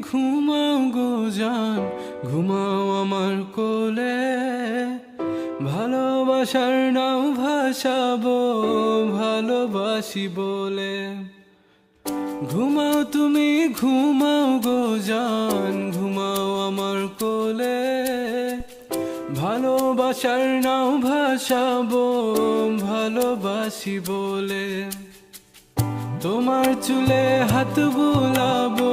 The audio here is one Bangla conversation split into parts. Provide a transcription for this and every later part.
ঘুমাও গো জান, ঘুমাও আমার কোলে। ভালোবাসার নাও ভাসাবো, ভালোবাসি বলে। ঘুমাও তুমি, ঘুমাও গো জান, ঘুমাও আমার কোলে। ভালোবাসার নাও ভাসাবো, ভালোবাসি বলে। তোমার চুলে হাত বুলাবো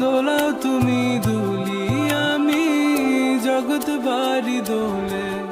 দোলাও তুমি দুলি আমি জগৎ বাড়ি দোলে।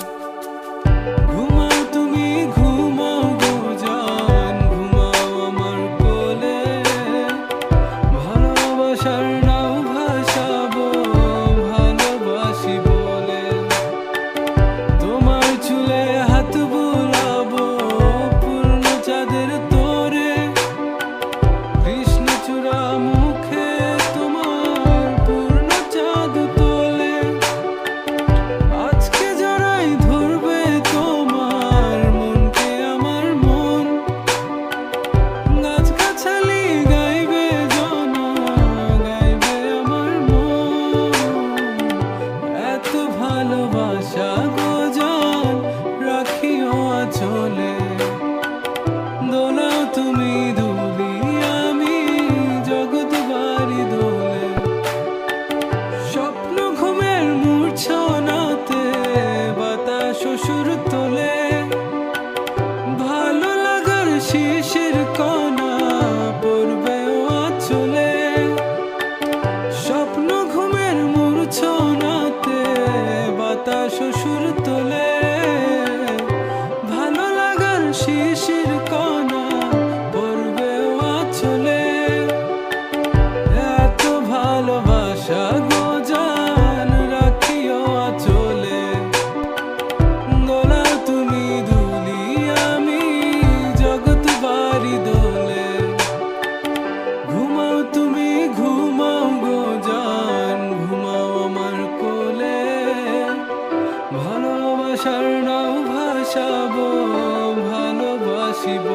ভালোবাসা গোজান, রাখিও চলে দোলাও তুমি দুলি, আমি জগৎ বাড়ি দোলে। স্বপ্ন ঘুমের মূর্ছনাতে, বাতাস সুর তোলে। ভালো লাগার শিশির চলে। এত ভালোবাসা গো, জান রাখিও চলে দোলা তুমি দুলি আমি জগৎ বাড়ি দোলে। ঘুমাও তুমি, ঘুমাও গো, জান, ঘুমাও আমার কোলে। ভালোবাসার নাও ভাসাবো, ভালোবাসিবো